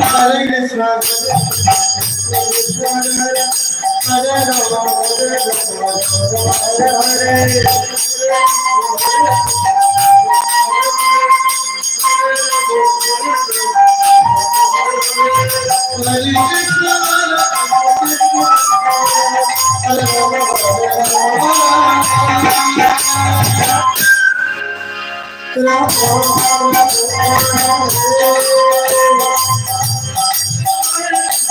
Hare Krishna, Hare Rama, Hare Hare. Hare Krishna, Hare Rama, Hare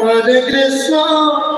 Hare Krishna,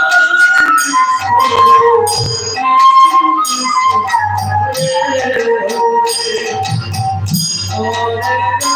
Oh,